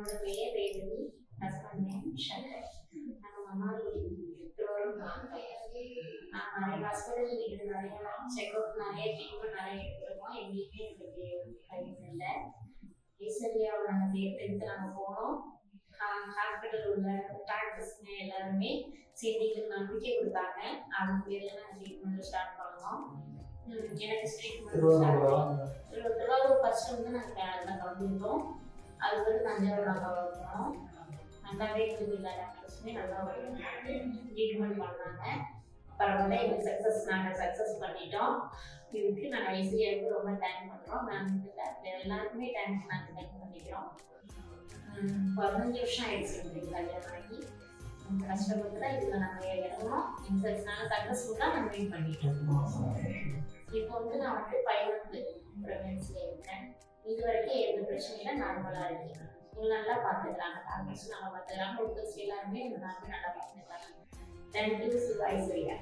என்னோட பெயர் Revathi. Husband name Shankar. நாங்கள் மன்னார்குடி திருவாரூர் நிறைய ஹாஸ்பிட்டல் இது நிறைய செக்அப் நிறைய ட்ரீட்மெண்ட் நிறைய எடுத்துருக்கோம். எங்கேயுமே எங்களுக்கு கைஸ் இல்லை. ஈஸ்வரியாவை நாங்கள் தேர்ந்தெடுத்து நாங்கள் போனோம். ஹாஸ்பிட்டல் உள்ள டாக்டர்ஸ்ங்க எல்லாருமே சேர்ந்து எங்களுக்கு நம்பிக்கை கொடுத்தாங்க. அது பேரில் நாங்கள் ட்ரீட்மெண்ட் ஸ்டார்ட் பண்ணோம். எனக்கு ட்ரீட்மெண்ட் திருவாரூர் ஃபர்ஸ்ட் வந்து நாங்கள் வந்திருந்தோம் அது வந்து தஞ்சாவூர் நாங்கள் வளர்த்தோம் நல்லாவே இருக்குது எல்லா டாக்டர்ஸுமே நல்லா ட்ரீட்மெண்ட் பண்ணாங்க. பரவாயில்ல எங்களுக்கு சக்ஸஸ் நாங்கள் சக்ஸஸ் பண்ணிட்டோம். இதுக்கு நாங்கள் ஐசிஐக்கு ரொம்ப தேங்க் பண்ணுறோம் மேம் எல்லாருக்குமே தேங்க்ஸ் நாங்கள் தேங்க் பண்ணிக்கிறோம். பதினஞ்சு வருஷம் ஆயிடுச்சு எங்களுக்கு கல்யாணம் ஆகி. கஷ்டப்பட்டு தான் இதில் நாங்கள் இறங்குறோம் இந்த நாங்கள் சக்ஸஸ்ஃபுல்லாக நாங்கள் வெயிட் இருக்கோம் இப்போ வந்து நான் வந்து பதினொன்று ப்ரெக்னன்சியில் இருக்கேன். இது வரைக்கும் எந்த பிரச்சனையும் நார்மலாக இருக்கு. இவங்க நல்லா பார்த்துக்கிறாங்க. டாக்டர்ஸ் நல்லா பார்த்துக்கிறாங்க. டாக்டர்ஸ் எல்லாருமே எல்லாருமே நல்லா பார்த்துக்கிறாங்க. தேங்க்யூ சிவாய் சரியா